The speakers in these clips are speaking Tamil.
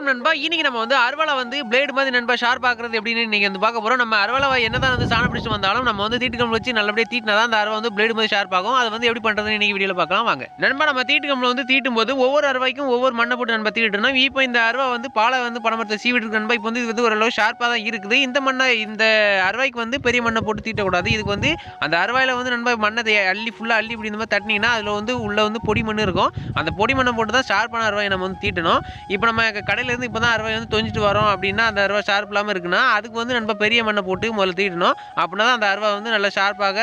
வணக்கம் நண்பா. இன்னைக்கு நம்ம வந்து அருவலை வந்து பிளேடு மாதிரி நண்பா ஷார்ப் ஆக்குறது எப்படின்னு இன்னைக்கு வந்து பார்க்க போகிறோம் நம்ம அருவலை என்னதான் வந்து சாணம் பிடிச்சு வந்தாலும் நம்ம வந்து தீட்டுக்கம்பு வச்சு நல்லபடியாக தீட்டினா தான் அந்த அருவா வந்து பிளேடு மாதிரி ஷார்ப் ஆகும் அது வந்து எப்படி பண்ணுறதுன்னு இன்னைக்கு வீடியோ பார்க்கலாம். வாங்க. நண்பா நம்ம தீட்டுக்கம்புல வந்து தீட்டும் போது ஒவ்வொரு அருவாய்க்கும் ஒவ்வொரு மண்ணை போட்டு நண்பா தீட்டுனா இப்போ இந்த அருவா வந்து பாலை வந்து பணமரத்தை சீவிட்டு நண்பா. இப்போ வந்து இது வந்து ஓரளவு ஷார்ப்பாக தான் இருக்குது. இந்த மண்ணை இந்த அருவாய்க்கு வந்து பெரிய மண்ணை போட்டு தீட்டக்கூடாது. இதுக்கு வந்து அந்த அருவாயில வந்து நண்பா மண்ணை அள்ளி ஃபுல்லாக அள்ளி இப்படி இந்த மாதிரி தட்டினீங்கன்னா அதில் வந்து உள்ளே வந்து பொடி மண் இருக்கும். அந்த பொடி மண்ணை போட்டு தான் ஷார்ப்பான அருவாயை நம்ம வந்து தீட்டணும். இப்போ நம்ம கடையில் காலையிலேருந்து இப்போ தான் அருவாய் வந்து தொஞ்சிட்டு வரோம் அப்படின்னா அந்த அருவா ஷார்ப் இல்லாமல் இருக்குன்னா அதுக்கு வந்து நம்ம பெரிய மண்ணை போட்டு முதல்ல தீட்டணும். அப்படின்னா தான் அந்த அருவா வந்து நல்லா ஷார்ப்பாக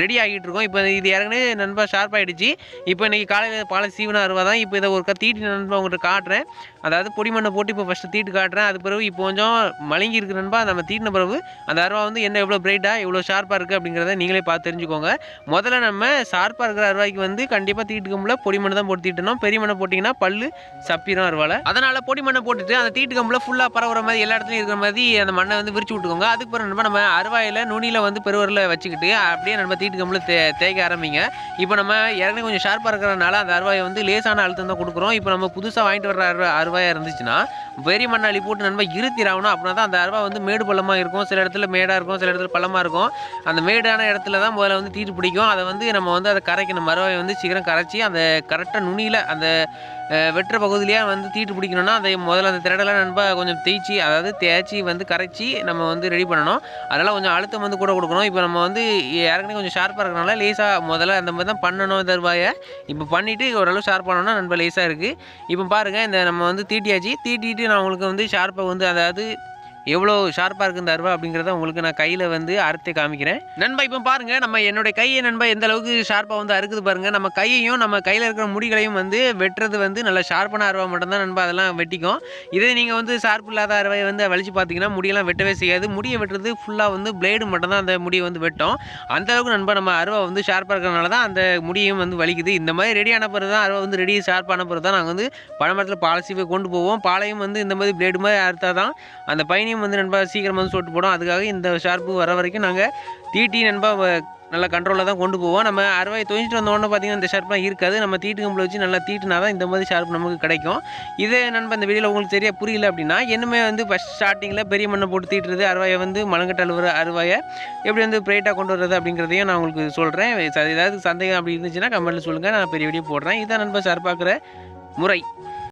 ரெடி ஆகிட்டு இருக்கும். இப்போ இது ஏற்கனவே நண்பா ஷார்ப் ஆகிடுச்சு இப்போ இன்றைக்கி காலையில் பாலை சீவன அருவா தான். இப்போ இதை ஒரு தீட்டி நண்பா உங்கள்கிட்ட காட்டுறேன். அதாவது பொடி மண்ணை போட்டு இப்போ ஃபஸ்ட்டு தீட்டு காட்டுறேன். அது பிறகு இப்போ கொஞ்சம் மலங்கி இருக்கு நண்பா. நம்ம தீட்டின பிறகு அந்த அருவா வந்து என்ன எவ்வளோ பிரைட்டாக எவ்வளோ ஷார்ப்பாக இருக்குது அப்படிங்கிறத நீங்களே பார்த்து தெரிஞ்சுக்கோங்க. முதல்ல நம்ம ஷார்ப்பாக இருக்கிற அருவாய்க்கு வந்து கண்டிப்பாக தீட்டுக்கும்போது பொடி மண்ணை தான் போட்டு தீட்டணும். பெரிய மண்ணை போட்டிங்கன்னா பல்லு சப்பிரும் அருவாவில் அதனால் பொடி மண்ணை போட்டுட்டு அந்த தீட்டு கம்பில் ஃபுல்லாக பரவுற மாதிரி எல்லா இடத்துலையும் இருக்கிற மாதிரி அந்த மண்ணை வந்து விரிச்சு விட்டுக்கோங்க. அதுக்கு பிறகு நம்ம நம்ம அருவாயில் நுனியில் வந்து பெருவரில் வச்சுக்கிட்டு அப்படியே நம்ம தீட்டு கம்பில் தே தேய்க்க ஆரம்பிங்க. இப்போ நம்ம ஏற்கனவே கொஞ்சம் ஷார்ப்பாக இருக்கிறனால அந்த அருவாயை வந்து லேசான அழுத்தம் தான் கொடுக்குறோம். இப்போ நம்ம புதுசாக வாங்கிட்டு வர அருவாயாக இருந்துச்சுன்னா வெறி மண்ணாளி போட்டு நண்பா இருத்திராகணும் அப்படின்னா தான் அந்த அருவா வந்து மேடு பள்ளமாக இருக்கும். சில இடத்துல மேடாக இருக்கும் சில இடத்துல பள்ளமாக இருக்கும். அந்த மேடான இடத்துல தான் முதல்ல வந்து தீட்டு பிடிக்கும். அதை வந்து நம்ம வந்து அதை கரைக்கணும் மரவாயை வந்து சீக்கிரம் கரைச்சி அந்த கரெக்டாக நுனியில் அந்த வெற்ற வெட்டுற பகுதியிலேயே வந்து தீட்டு பிடிக்கணும்னா அதை முதல்ல அந்த திரடெல்லாம் நண்பா கொஞ்சம் தேய்ச்சி அதாவது தேய்ச்சி வந்து கரைச்சி நம்ம வந்து ரெடி பண்ணணும். அதனால் கொஞ்சம் அழுத்தம் வந்து கூட கொடுக்கணும். இப்போ நம்ம வந்து ஏற்கனவே கொஞ்சம் ஷார்ப்பாக இருக்கிறனால லேசாக முதல்ல அந்த மாதிரி தான் பண்ணணும் தருவாயை இப்போ பண்ணிவிட்டு ஓரளவு ஷார்ப் பண்ணோம்னா நண்பா லேசாக இருக்குது இப்போ பாருங்கள் இந்த நம்ம வந்து தீட்டியாச்சு. தீட்டிட்டு நான் உங்களுக்கு வந்து ஷார்ப்பாக வந்து அதாவது எவ்வளோ ஷார்ப்பாக இருக்குது இந்த அருவா அப்படிங்கிறத உங்களுக்கு நான் கையில் வந்து அறுத்தே காமிக்கிறேன். நண்பா இப்போ பாருங்கள் நம்ம என்னுடைய கையை நண்பா எந்த அளவுக்கு ஷார்ப்பாக வந்து அறுக்குது பாருங்கள் நம்ம கையையும் நம்ம கையில் இருக்கிற முடிகளையும் வந்து வெட்டுறது வந்து நல்ல ஷார்ப்பான அருவா மட்டும்தான் நண்பா அதெல்லாம் வெட்டிக்கும். இதே நீங்கள் வந்து ஷார்ப் இல்லாத அருவாயை வந்து வலிச்சு பார்த்தீங்கன்னா முடியெல்லாம் வெட்டவே செய்யாது. முடியை வெட்டுறது ஃபுல்லாக வந்து பிளேடு மட்டும்தான் அந்த முடியை வந்து வெட்டும். அந்த அளவுக்கு நண்பா நம்ம அருவா வந்து ஷார்ப்பாக இருக்கிறனால தான் அந்த முடியும் வந்து வலிக்குது. இந்த மாதிரி ரெடி பிறகு தான் அருவா வந்து ரெடி ஷார்ப்பான பிறகு தான் நாங்கள் வந்து பழமரத்தில் பாலசிவை கொண்டு போவோம். பாலையும் வந்து இந்த மாதிரி பிளேடு மாதிரி அறுத்தா தான் அந்த பயணியும் வந்து நண்பா சீக்கிரம் வந்து சொட்டு போடும் அதுக்காக இந்த ஷார்ப்பு வர வரைக்கும் நாங்கள் தீட்டி நண்பா வ- நல்ல கண்ட்ரோலில் தான் கொண்டு போவோம். நம்ம அறுவாய் தொழிச்சிட்டு வந்தோடனே பார்த்தீங்கன்னா இந்த ஷார்ப்லாம் இருக்காது. நம்ம தீட்டு கம்பில் வச்சு நல்லா தீட்டுனா தான் இந்த மாதிரி ஷார்ப் நமக்கு கிடைக்கும். இதே நண்பா இந்த வீடியோவில் உங்களுக்கு சரியாக புரியல அப்படின்னா என்னமே வந்து ஃபஸ்ட் ஸ்டார்டிங்கில் பெரிய மண்ணை போட்டு தீட்டுறது அருவாயை வந்து மலங்கட்ட அழுவுற அருவாயை எப்படி வந்து பிரைட்டாக கொண்டு வர்றது அப்படிங்கிறதையும் நான் உங்களுக்கு சொல்கிறேன் ஏதாவது சந்தேகம் அப்படி இருந்துச்சுன்னா கமெண்ட்டில் சொல்லுங்கள் நான் பெரிய வீடியோ போடுறேன். இதான் நண்பா ஷார்ப்பாக்குற முறை.